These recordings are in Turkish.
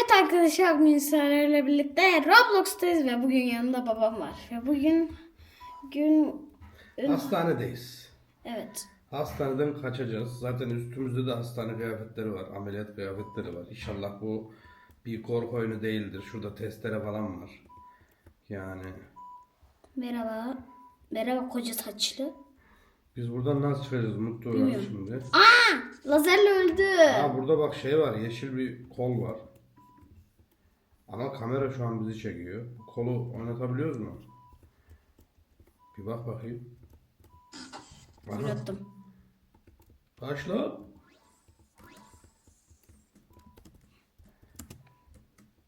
Evet arkadaşlar bugün sizlerle birlikte Roblox'tayız ve bugün yanında babam var. Ve bugün gün Hastanedeyiz. evet Hastaneden kaçacağız. Zaten üstümüzde de hastane kıyafetleri var. Ameliyat kıyafetleri var. İnşallah bu bir korku oyunu değildir. Şurada testere falan var. Yani merhaba merhaba koca saçlı. biz buradan nasıl çıkacağız? Mutlu öğren şimdi. Aa lazerle öldü. Aa, burada bak şey var. Yeşil bir kol var. Ama kamera şu an bizi çekiyor. Kolu oynatabiliyoruz mu? Bir bak bakayım. Aha, Oynattım. Başla.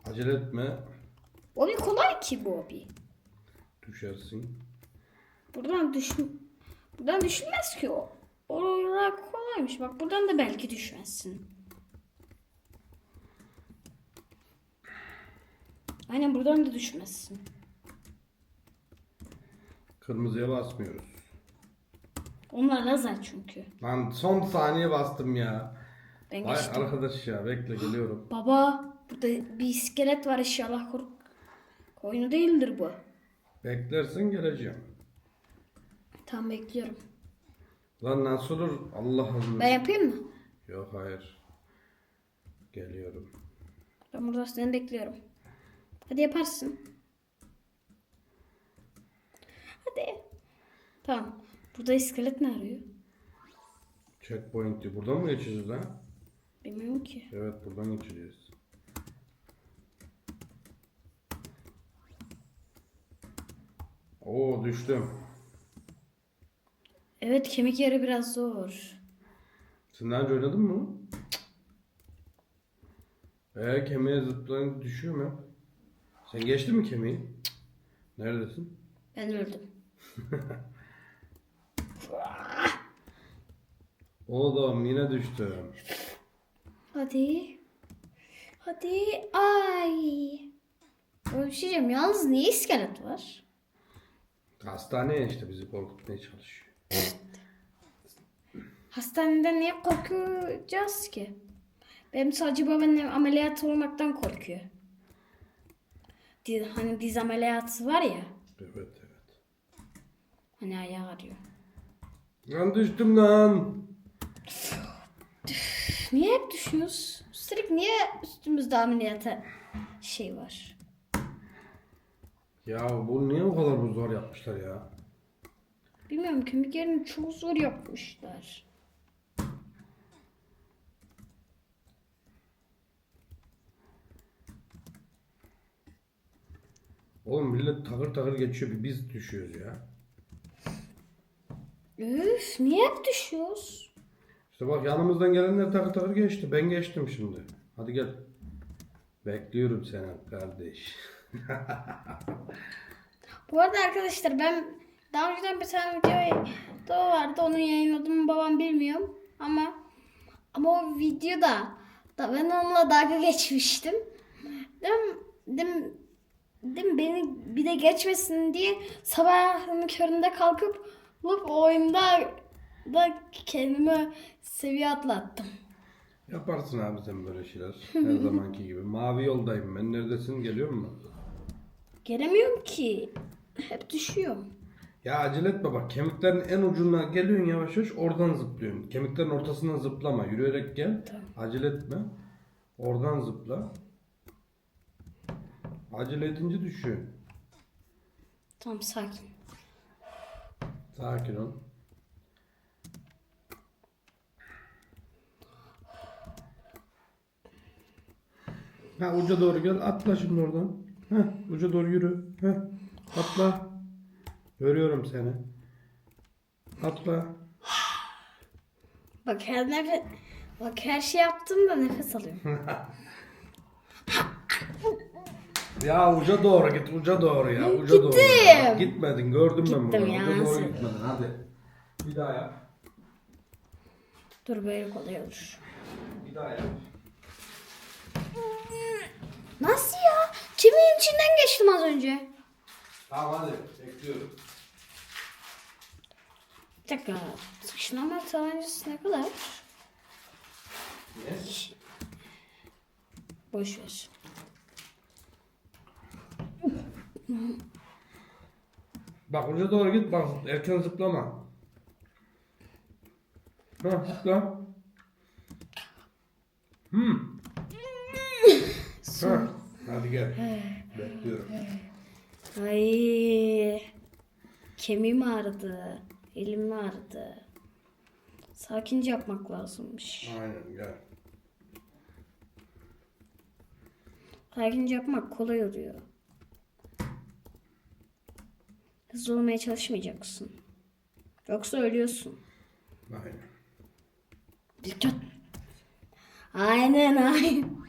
Acele etme. O bir kolay ki bu bir. Düşersin. Buradan düş buradan düşmez ki o. Oralar kolaymış. Bak buradan da belki düşmezsin. Aynen buradan da düşmezsin. Kırmızıya basmıyoruz. Onlar lazer çünkü. Lan son saniye bastım ya. Ben Vay geçtim. arkadaş ya bekle geliyorum. Baba burada bir iskelet var inşallah kork. Oyunu değildir bu. Beklersin geleceğim. Tamam bekliyorum. Lan nasıl olur? Allah Allah. Ben yapayım mı? Yok hayır. Geliyorum. Ben burada seni bekliyorum. Hadi yaparsın. Hadi. Tamam. Burada iskelet ne arıyor? Checkpoint diyor. Buradan mı geçeceğiz lan? Bilmiyorum ki. Evet buradan geçeceğiz. Oo düştüm. Evet kemik yeri biraz zor. Sen daha önce oynadın mı? Eee kemiğe zıplayınca düşüyor mu? Sen geçtin mi kemiği? Neredesin? Ben öldüm. Oğlum yine düştüm. Hadi. Hadi. Ay. Böyle bir şey diyeceğim. Yalnız niye iskelet var? Hastaneye işte bizi korkutmaya çalışıyor. Hastaneden niye korkacağız ki? Benim sadece babaannem ameliyat olmaktan korkuyor. Diz, hani diz ameliyatı var ya. Evet evet. Hani ayağı arıyor. Lan düştüm lan. Niye hep düşüyoruz? Üstelik niye üstümüzde ameliyata şey var? Ya bu niye o kadar bu zor yapmışlar ya? Bilmiyorum kemik yerini çok zor yapmışlar. Oğlum millet takır takır geçiyor bir biz düşüyoruz ya. Üf niye hep düşüyoruz? İşte bak yanımızdan gelenler takır takır geçti. Ben geçtim şimdi. Hadi gel. Bekliyorum seni kardeş. Bu arada arkadaşlar ben daha önceden bir tane video da vardı onu yayınladım babam bilmiyorum ama ama o videoda da ben onunla dalga geçmiştim. Dedim, dedim, dedim beni bir de geçmesin diye sabahın köründe kalkıp bulup o oyunda da kendime seviye atlattım. Yaparsın abi sen böyle şeyler. Her zamanki gibi. Mavi yoldayım ben. Neredesin? Geliyor mu? Gelemiyorum ki. Hep düşüyorum. Ya acele etme bak. Kemiklerin en ucuna geliyorsun yavaş yavaş. Oradan zıplıyorsun. Kemiklerin ortasından zıplama. Yürüyerek gel. Tamam. Acele etme. Oradan zıpla. Acele edince düşüyor. Tamam sakin. Sakin ol. Ha uca doğru gel. Atla şimdi oradan. Heh, uca doğru yürü. Heh, atla. Görüyorum seni. Atla. Bak her nefes Bak her şey yaptığımda nefes alıyorum. Ya uca doğru git. Uca doğru ya. Uca doğru. Gittim. Gitmedin. Gördüm ben Gittim bunu. ya, Uca doğru gitmedin. Hadi. Bir daha yap. Dur böyle kolay olur. Bir daha yap. Nasıl ya? Kimin içinden geçtim az önce? Tamam hadi. Bekliyorum. Bir dakika. Sıkıştırma tabancası ne kadar? Ne? Boş ver. Bak uca doğru git bak erken zıplama. Ha zıpla. Hmm. ha. Hadi gel. Bekliyorum. Ay. Kemiğim ağrıdı. Elim ağrıdı. Sakince yapmak lazımmış. Aynen gel. Sakince yapmak kolay oluyor. Hızlı olmaya çalışmayacaksın. Yoksa ölüyorsun. Aynen. Dikkat. Aynen aynen.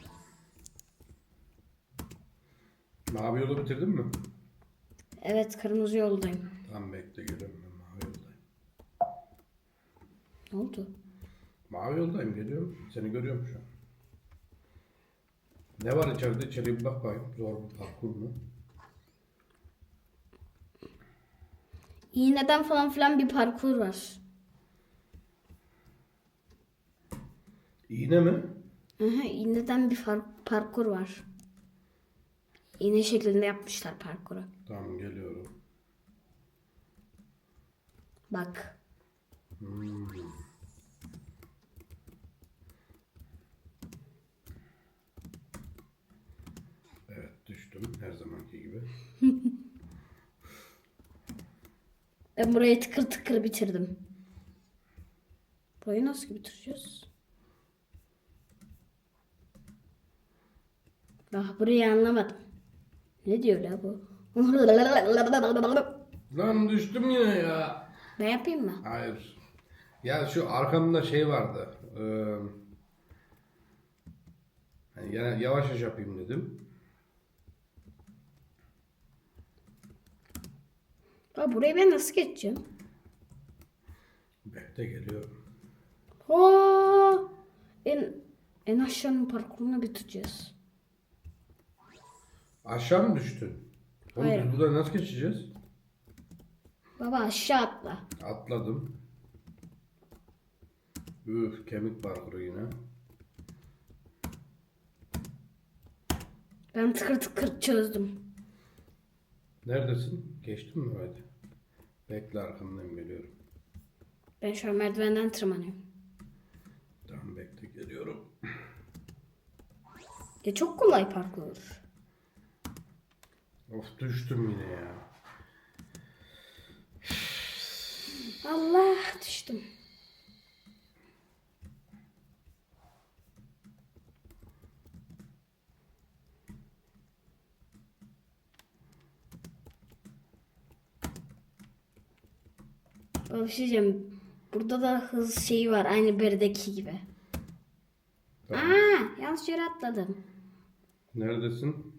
Mavi yolu bitirdin mi? Evet kırmızı yoldayım. Tamam bekle geliyorum ben mavi yoldayım. Ne oldu? Mavi yoldayım geliyorum. Seni görüyorum şu an. Ne var içeride? İçeriye bir bak bakayım. Zor bir parkur mu? İğneden falan filan bir parkur var. İğne mi? Aha, iğneden bir far- parkur var. İğne şeklinde yapmışlar parkuru. Tamam geliyorum. Bak. Hmm. Evet düştüm her zamanki gibi. Ben burayı tıkır tıkır bitirdim. Burayı nasıl bitireceğiz? Bak burayı anlamadım. Ne diyor la bu? Lan düştüm yine ya. ne yapayım mı? Hayır. Ya şu arkamda şey vardı. Eee hani yine yavaş yavaş yapayım dedim. Bak burayı ben nasıl geçeceğim? Bekle geliyorum. Oo! En, en aşağının parkurunu bitireceğiz. Aşağı mı düştün? Oğlum Hayır. biz buradan nasıl geçeceğiz? Baba aşağı atla. Atladım. Üf kemik parkuru yine. Ben tıkır tıkır çözdüm. Neredesin? Geçtin mi hadi? Bekle arkamdan geliyorum. Ben şu an merdivenden tırmanıyorum. Tamam bekle geliyorum. Ya çok kolay parkur. Of düştüm yine ya. Allah düştüm. Baba bir şey diyeceğim. Burada da hız şeyi var. Aynı birdeki gibi. Tamam. Aa, yanlış yere atladım. Neredesin?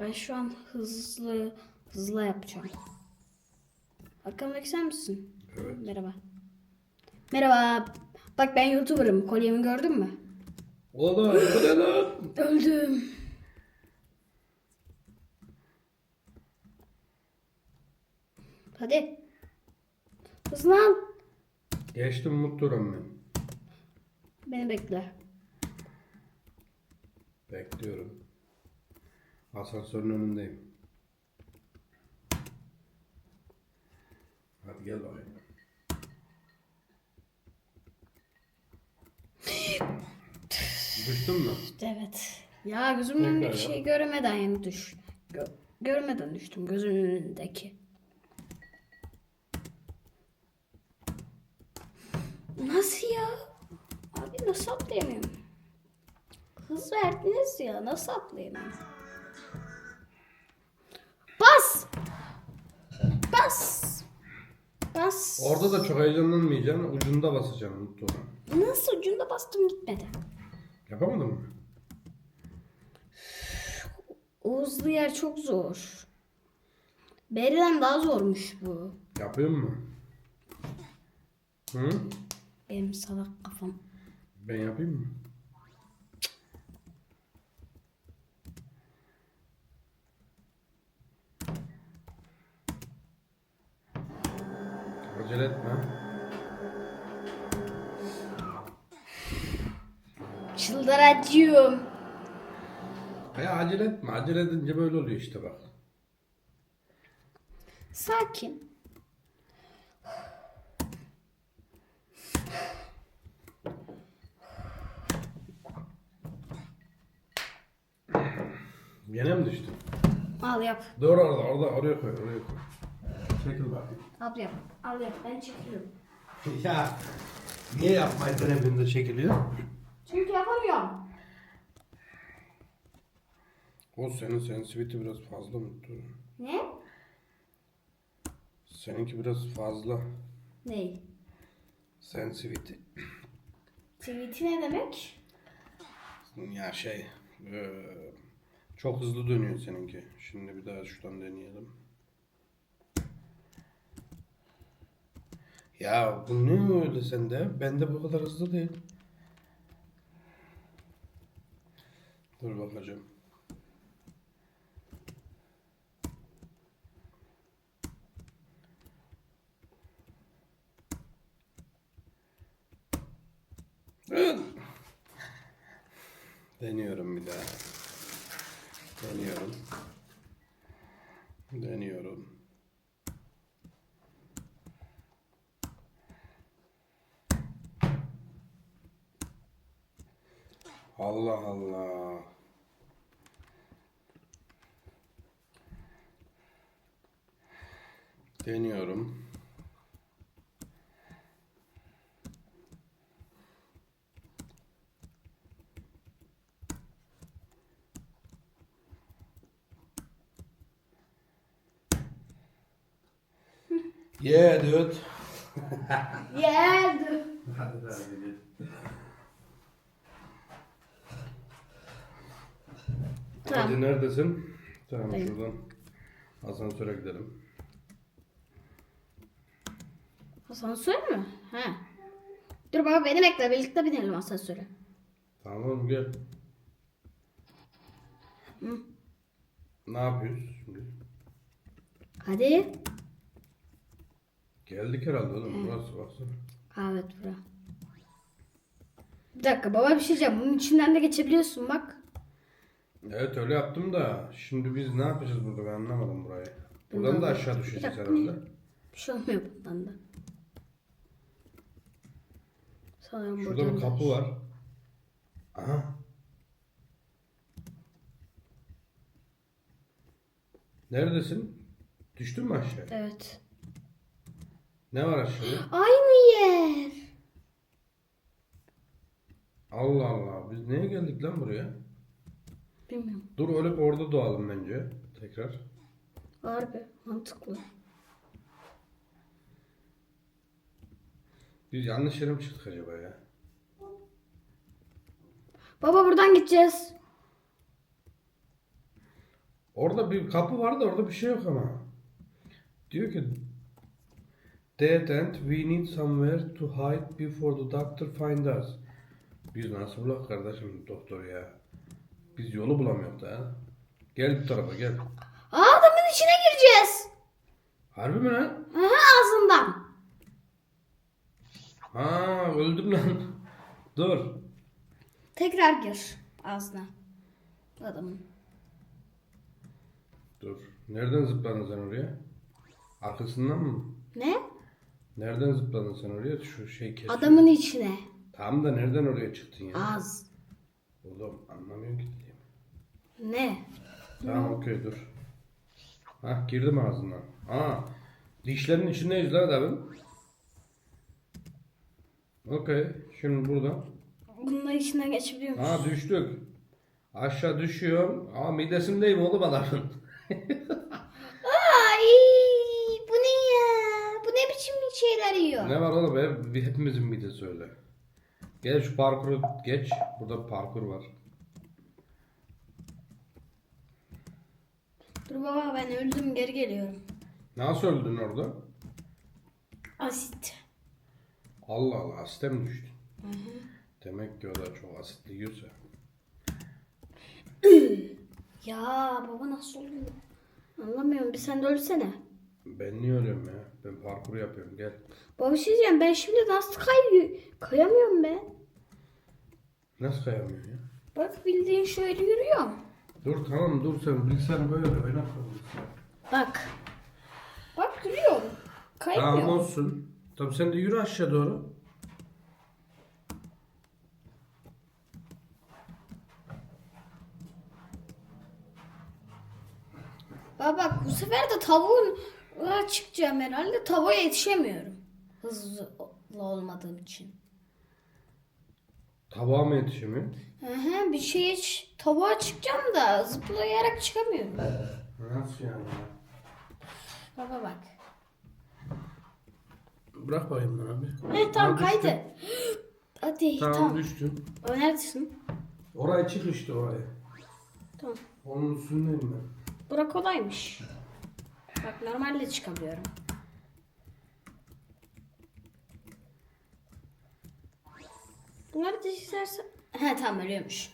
Ben şu an hızlı hızlı yapacağım. Arkamdaki sen misin? Evet. Merhaba. Merhaba. Bak ben YouTuber'ım. Kolyemi gördün mü? O da o ne lan? Öldüm. Hadi. Hızlan. Geçtim mutluyum ben. Beni bekle. Bekliyorum. Asansörün önündeyim. Hadi gel bakayım. Düştün mü? Evet. Ya gözümün önündeki Tekrar şeyi göremeden yani düş. Gö- görmeden düştüm gözümün önündeki. Nasıl ya? Abi nasıl atlayamıyorum? Hız verdiniz ya nasıl atlayamıyorum? Bas! Bas! Bas! Orada da çok heyecanlanmayacaksın. Ucunda basacaksın mutluyum. Nasıl ucunda bastım gitmedi. Yapamadın mı? O hızlı yer çok zor. Beriden daha zormuş bu. Yapıyor mu? Hı? Benim salak kafam. Ben yapayım mı? Acele etme. Çıldıracağım. Ya acele etme. Acele edince böyle oluyor işte bak. Sakin. Yine mi düştün? Al yap. Dur orada orada oraya koy oraya koy. Çekil bakayım. Al yap. Al yap. Ben çekiyorum. ya niye yapmayı denediğinde çekiliyor? Çünkü yapamıyorum. O senin sensitivity biraz fazla mı? Dur. Ne? Seninki biraz fazla. Ney? Sensitivity. Tweet'i ne demek? Ya şey eee, çok hızlı dönüyor seninki. Şimdi bir daha şuradan deneyelim. Ya bu ne öyle sende? Bende bu kadar hızlı değil. Dur bakacağım. Deniyorum bir daha. Deniyorum. Deniyorum. Allah Allah. Deniyorum. Yeah dude. Git. Tamam. Hadi neredesin? Tamam Buradayım. şuradan asansöre gidelim. Asansör mü? He. Dur baba beni bekle. Birlikte binelim asansöre. Tamam gel. Hı. Ne yapıyoruz şimdi? Hadi. Geldik herhalde oğlum. Burası baksana. Ha, Evet bura. Bir dakika baba bir şey diyeceğim. Bunun içinden de geçebiliyorsun bak. Evet öyle yaptım da şimdi biz ne yapacağız burada ben anlamadım burayı. Buradan da aşağı düşeceğiz dakika. herhalde. Bir şey olmuyor bundan da. Sanırım Şurada buradan bir da- kapı var. Aha. Neredesin? Düştün mü aşağı? Evet. Ne var aşağıda? Aynı yer. Allah Allah. Biz neye geldik lan buraya? Bilmiyorum. Dur öyle orada doğalım bence. Tekrar. Harbi mantıklı. Biz yanlış yere mi çıktık acaba ya? Baba buradan gideceğiz. Orada bir kapı var da orada bir şey yok ama. Diyor ki Dead end, we need somewhere to hide before the doctor find us. Biz nasıl bulak kardeşim doktor ya? Biz yolu bulamıyoruz da. Gel bu tarafa gel. Aa adamın içine gireceğiz. Harbi mi lan? Aha ağzından. Ha öldüm lan. Dur. Tekrar gir ağzına. Adamın. Dur. Nereden zıpladın sen oraya? Arkasından mı? Ne? Nereden zıpladın sen oraya? Şu şey kesiyor. Adamın içine. Tam da nereden oraya çıktın ya? Ağız. Oğlum anlamıyorum ki diyeyim. Ne? Tamam okey dur. Hah girdim ağzından. Aa dişlerin içindeyiz lan adamın. Okey şimdi burada. Bunun içinden geçebiliyor musun? Aa düştük. Aşağı düşüyorum. Aa midesindeyim oğlum adamın. Ay bu ne ya? Bu ne biçim şeyler yiyor? ne var oğlum hep, hepimizin midesi öyle. Gel şu parkuru geç. Burada parkur var. Dur baba ben öldüm geri geliyorum. Nasıl öldün orada? Asit. Allah Allah asite mi düştün? Demek ki o da çok asitli yiyorsa. Ya baba nasıl oluyor? Anlamıyorum bir sen de ölsene. Ben niye ölüyorum ya? Ben parkuru yapıyorum gel. Baba bir şey diyeceğim ben şimdi nasıl kay kayamıyorum ben. Nasıl kayamıyorsun ya? Bak bildiğin şöyle yürüyorum. Dur tamam dur sen bilgisayarı böyle bilgisayarı. Bak. Bak. kaymıyor. Tamam olsun. Tamam sen de yürü aşağı doğru. Baba bak bu sefer de tavuğun çıkacağım herhalde tavuğa yetişemiyorum. Hızlı olmadığım için. Tabağa mı yetişemiyor? Hı hı, bir şeye tavuğa çıkacağım da zıplayarak çıkamıyorum. Nasıl yani? Baba bak. Bırak bakayım lan abi. He tamam kaydı. Hadi Tamam, tamam. düştün. O neredesin? Oraya çık işte oraya. Tamam. Onun üstündeyim ben. Bura kolaymış. Bak normalde çıkabiliyorum. Bunları dişlerse... He tamam ölüyormuş.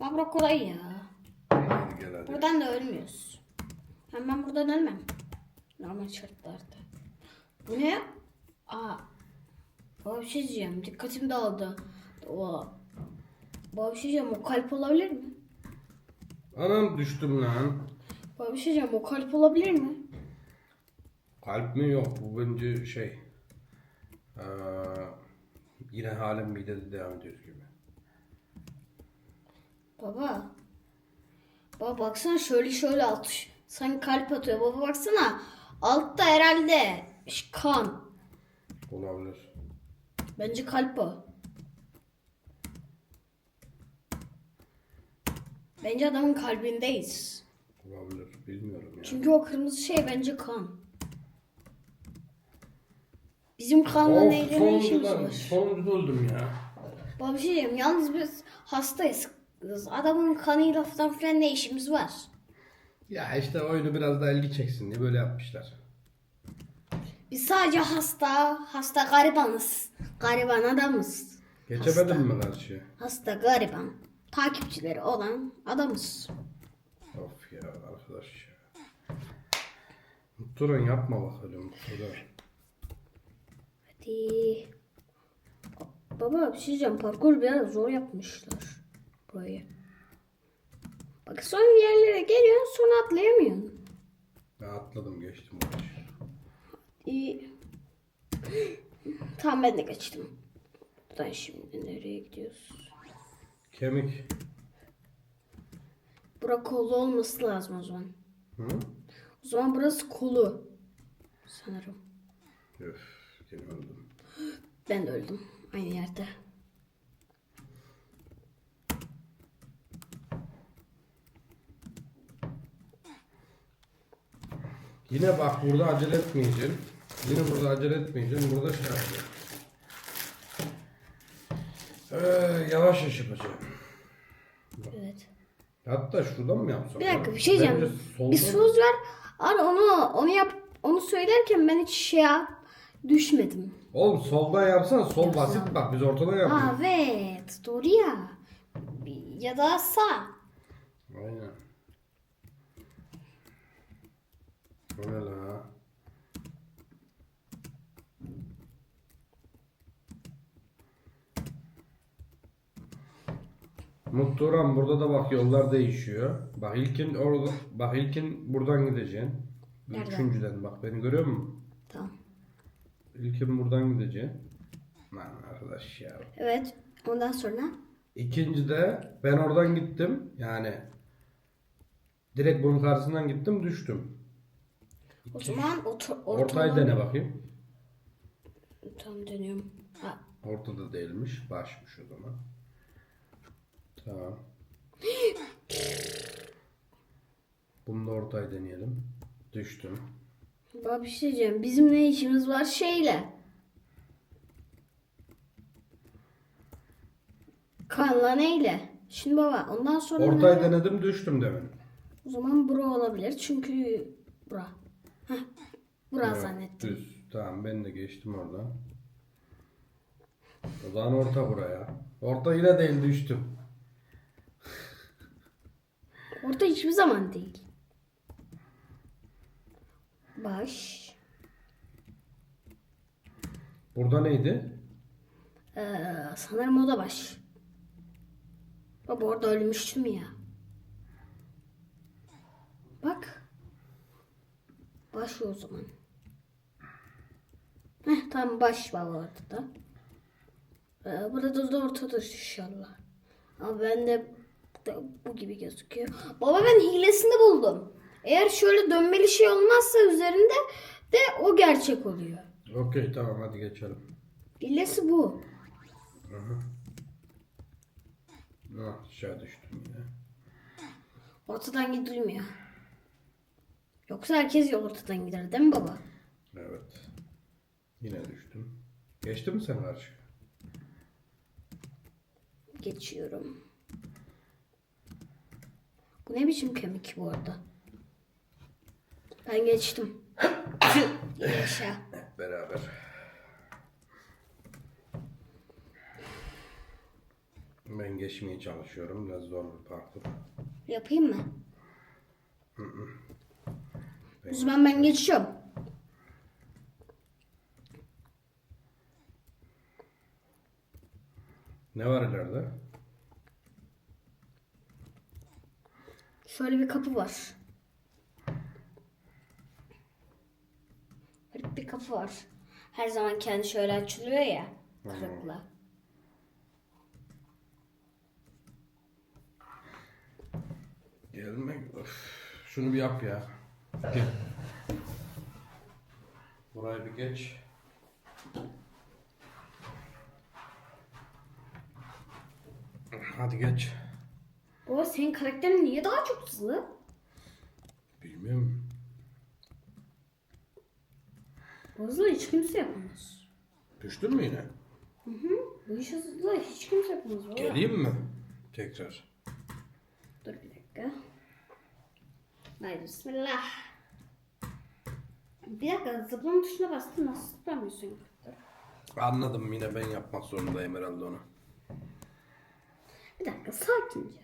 Ama bura kolay ya. Hadi gel hadi. Buradan da ölmüyoruz. Hem ben buradan ölmem. Normal şartlarda. Bu ne? Aa. Baba bir şey diyeceğim. Dikkatim dağıldı. O. Baba bir şey diyeceğim. O kalp olabilir mi? Anam düştüm lan. Baba bir şey diyeceğim. O kalp olabilir mi? Kalp mi yok bu bence şey. Ee, yine halen midede devam ediyoruz gibi. Baba. Baba baksana şöyle şöyle alt. Sanki kalp atıyor. Baba baksana. Altta herhalde kan. Olabilir. Bence kalp o. Bence adamın kalbindeyiz. Olabilir. Bilmiyorum ya. Çünkü o kırmızı şey bence kan. Bizim kanla neyle ne işimiz var? sonuncuda öldüm ya. Baba bir şey diyeyim. Yalnız biz hastayız. Adamın kanıyla falan filan ne işimiz var? Ya işte oyunu biraz daha ilgi çeksin diye böyle yapmışlar. Biz sadece hasta, hasta garibanız. Gariban adamız. Geçemedin mi karşıya? Hasta gariban. Takipçileri olan adamız. Of ya arkadaş ya. Mutluran yapma bakalım Mutluran. Hadi. Baba bir şey diyeceğim. Parkur biraz zor yapmışlar. Burayı. Bak son yerlere geliyorsun sonra atlayamıyorsun. Ben atladım geçtim. İyi. Tamam ben de geçtim. Buradan şimdi nereye gidiyoruz? Kemik. Bura kolu olması lazım o zaman. Hı? O zaman burası kolu. Sanırım. Öf, gene öldüm. Ben de öldüm. Aynı yerde. Yine bak burada acele etmeyeceksin. Yine burada acele etmeyeceksin. Burada şey yapacaksın. Ee, yavaş yavaş yapacağım. Evet. Hatta şuradan mı yapsam? Bir dakika bir şey diyeceğim. Bir söz ver. Abi onu onu yap onu söylerken ben hiç şey yap, düşmedim. Oğlum soldan yapsan sol Yapsam. basit bak biz ortadan yapıyoruz. Aa, evet doğru ya. Ya da sağ. Aynen. Ne la? Mutluran burada da bak yollar değişiyor. Bak ilkin orada bak ilkin buradan gideceksin. Nereden? Üçüncüden bak beni görüyor musun? Tamam. İlkin buradan gideceksin. Lan arkadaş ya. Evet. Ondan sonra İkinci de ben oradan gittim. Yani direkt bunun karşısından gittim düştüm. o zaman otur, Ortayı dene bakayım. Tamam dönüyorum. Ha, Ortada değilmiş. Başmış o zaman. Tamam. Bunu da ortayı deneyelim. Düştüm. Baba bir şey diyeceğim. Bizim ne işimiz var şeyle? Kanla neyle? Şimdi baba ondan sonra Ortayı ne? denedim düştüm demin. O zaman bura olabilir. Çünkü bura. Heh. Bura Evet, zannettim. Düz. Tamam ben de geçtim oradan. O zaman orta buraya. Orta yine değil düştüm. Orta hiçbir zaman değil. Baş. Burada neydi? Ee, sanırım o da baş. Baba orada ölmüştüm ya. Bak. Başla o zaman. Heh, tamam baş var ortada. Ee, burada da ortada inşallah. Ama ben de bu gibi gözüküyor. Baba ben hilesini buldum. Eğer şöyle dönmeli şey olmazsa üzerinde de o gerçek oluyor. Okey tamam hadi geçelim. Hilesi bu. Ah aşağı düştüm yine. Ortadan gidilmiyor. Yoksa herkes ortadan gider değil mi baba? Evet. Yine düştüm. Geçti mi sen karşı? Geçiyorum. Bu ne biçim kemik bu arada? Ben geçtim. Yaşa. Beraber. Ben geçmeye çalışıyorum. Biraz zor bir parkur. Yapayım mı? O zaman ben geçiyorum. Ne var ileride? Şöyle bir kapı var. Bir kapı var. Her zaman kendi şöyle açılıyor ya. Kırıkla. Gelmek. Öf, Şunu bir yap ya. Gel. Burayı bir geç. Hadi geç. Baba senin karakterin niye daha çok hızlı? Bilmiyorum. Bu hızlı hiç kimse yapamaz. Düştün mü yine? Bu iş hızlı hiç kimse yapamaz baba. Geleyim mi? Tekrar. Dur bir dakika. Haydi bismillah. Bir dakika zıplama tuşuna bastın nasıl zıplamıyorsun? Anladım yine ben yapmak zorundayım herhalde onu. Bir dakika sakince.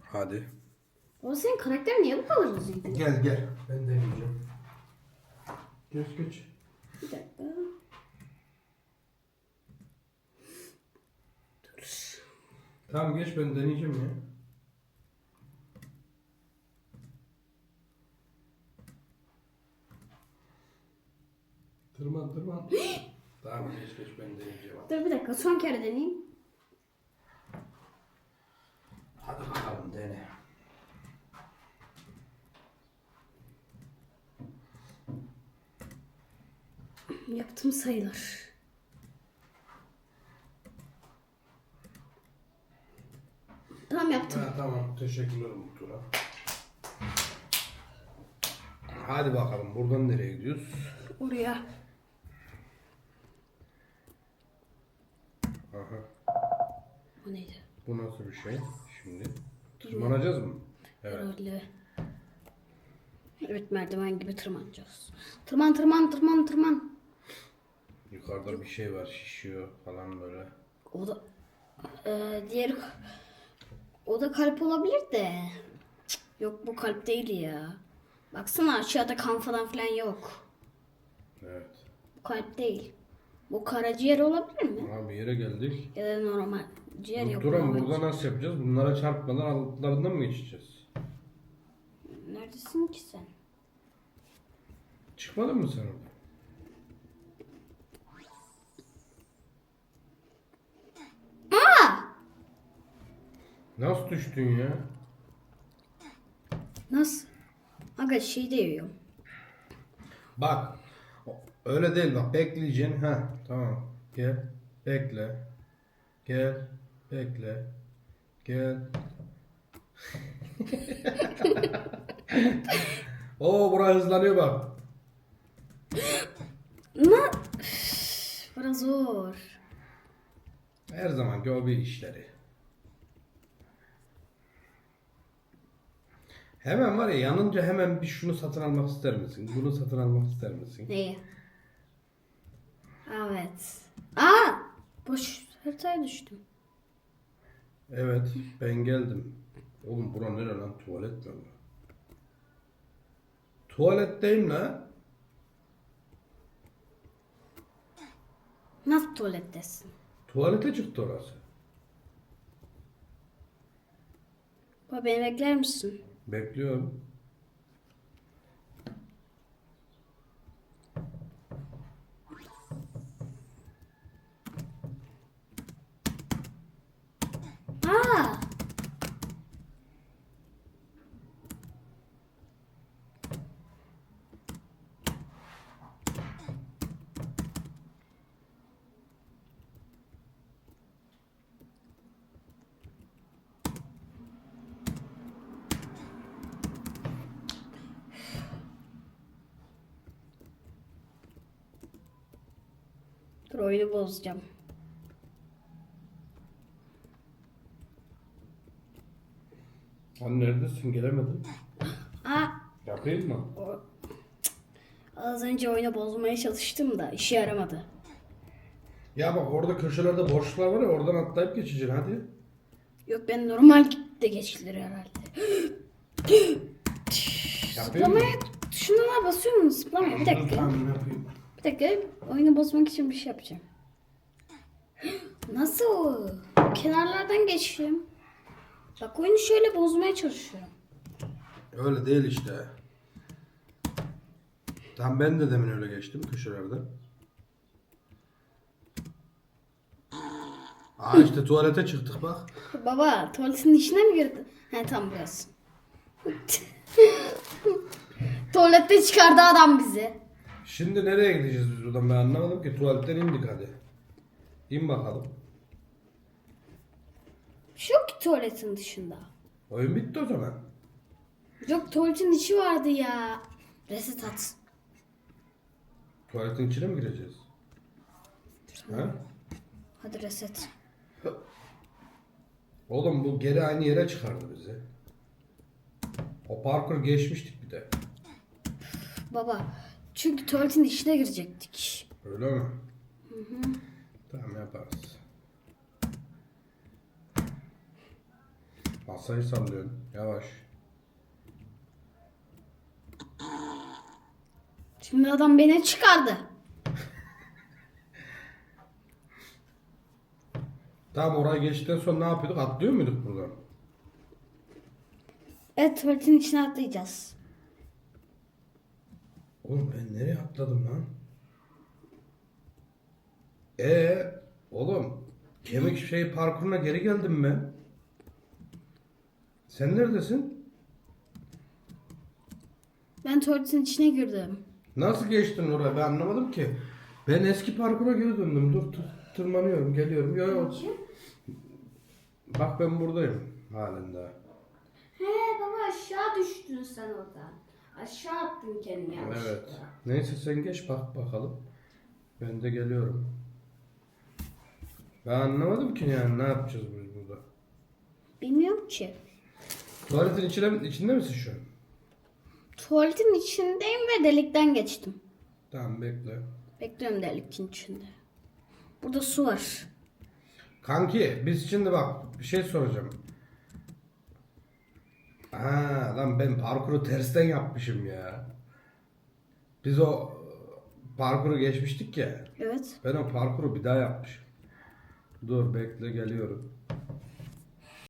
Hadi. O senin karakterin niye bu kadar hızlıydı? Gel gel. Ben deneyeceğim. Geç geç. Bir dakika. Tamam geç ben deneyeceğim ya. Tırman tırman. tamam geç geç ben deneyeceğim. Dur bir dakika son kere deneyeyim. Hadi bakalım dene. Yaptım sayılır. Tamam yaptım. Ha, tamam teşekkürler bu tura. Hadi bakalım buradan nereye gidiyoruz? Oraya. Aha. O neydi? Bu nasıl bir şey şimdi? Tırmanacağız mı? Evet. Herhalde. Evet merdiven gibi tırmanacağız. Tırman tırman tırman tırman. Yukarıda bir şey var şişiyor falan böyle. O da Ee, diğer o da kalp olabilir de. Cık, Yok bu kalp değil ya. Baksana aşağıda kan falan filan yok. Evet. Bu kalp değil. Bu karaciğer olabilir mi? Abi bir yere geldik. Ya da normal ciğer yok. Duran normal burada nasıl yapacağız? Bunlara çarpmadan altlarından mı geçeceğiz? Neredesin ki sen? Çıkmadın mı sen orada? Aa! Nasıl düştün ya? Nasıl? Aga şey de yiyorum. Bak. Öyle değil bak bekleyeceksin. Ha tamam. Gel. Bekle. Gel. Bekle. Gel. Oo bura hızlanıyor bak. Ama biraz zor. Her zamanki o bir işleri. Hemen var ya yanınca hemen bir şunu satın almak ister misin? Bunu satın almak ister misin? Neyi? Evet. Aa! Boş haritaya düştüm. Evet ben geldim. Oğlum bura nere lan tuvalet mi bu? Tuvaletteyim lan. Nasıl tuvalettesin? Tuvalete çıktı orası. Baba beni bekler misin? Bekliyorum. Aa. Dur oyunu bozacağım. Hani neredesin? Gelemedim. Aa, Yapayım mı? o- az önce oyunu bozmaya çalıştım da işe yaramadı. Ya bak orada köşelerde boşluklar var ya oradan atlayıp geçeceksin hadi. Yok ben normal de geçilir herhalde. Yapayım mı? Zıplamaya tuşuna basıyor musun? Zıplamaya bir dakika. Tamam yapayım. Bir dakika oyunu bozmak için bir şey yapacağım. Nasıl? Kenarlardan geçiyorum. Bak oyunu şöyle bozmaya çalışıyorum. Öyle değil işte. Tam ben de demin öyle geçtim köşelerde. Aa işte tuvalete çıktık bak. Baba tuvaletin içine mi girdin? He tam burası. Tuvalette çıkardı adam bizi. Şimdi nereye gideceğiz biz buradan ben anlamadım ki. Tuvaletten indik hadi. İn bakalım. Bir şey yok ki tuvaletin dışında. Oyun bitti o zaman. Yok tuvaletin içi vardı ya. Reset at. Tuvaletin içine mi gireceğiz? Ha? Hadi reset. Oğlum bu geri aynı yere çıkardı bizi. O parkur geçmiştik bir de. Baba çünkü tuvaletin içine girecektik. Öyle mi? Tamam yaparız. Masayı sallıyorsun. Yavaş. Şimdi adam beni çıkardı. Tamam oraya geçtikten sonra ne yapıyorduk? Atlıyor muyduk buradan? Evet tuvaletin içine atlayacağız. Oğlum ben nereye atladım lan? Ee, oğlum kemik şey parkuruna geri geldim ben. Sen neredesin? Ben tuvaletin içine girdim. Nasıl geçtin oraya? Ben anlamadım ki. Ben eski parkura geri döndüm. Dur tır- tırmanıyorum, geliyorum. Yo, yo. Bak ben buradayım halen daha. He baba aşağı düştün sen oradan. Aşağı attın kendini Evet. Neyse sen geç bak bakalım. Ben de geliyorum. Ben anlamadım ki yani ne yapacağız biz burada. Bilmiyorum ki. Tuvaletin içine, içinde misin şu an? Tuvaletin içindeyim ve delikten geçtim. Tamam bekle. Bekliyorum delikin içinde. Burada su var. Kanki biz şimdi bak bir şey soracağım. Ha lan ben parkuru tersten yapmışım ya. Biz o parkuru geçmiştik ya. Evet. Ben o parkuru bir daha yapmışım. Dur bekle geliyorum.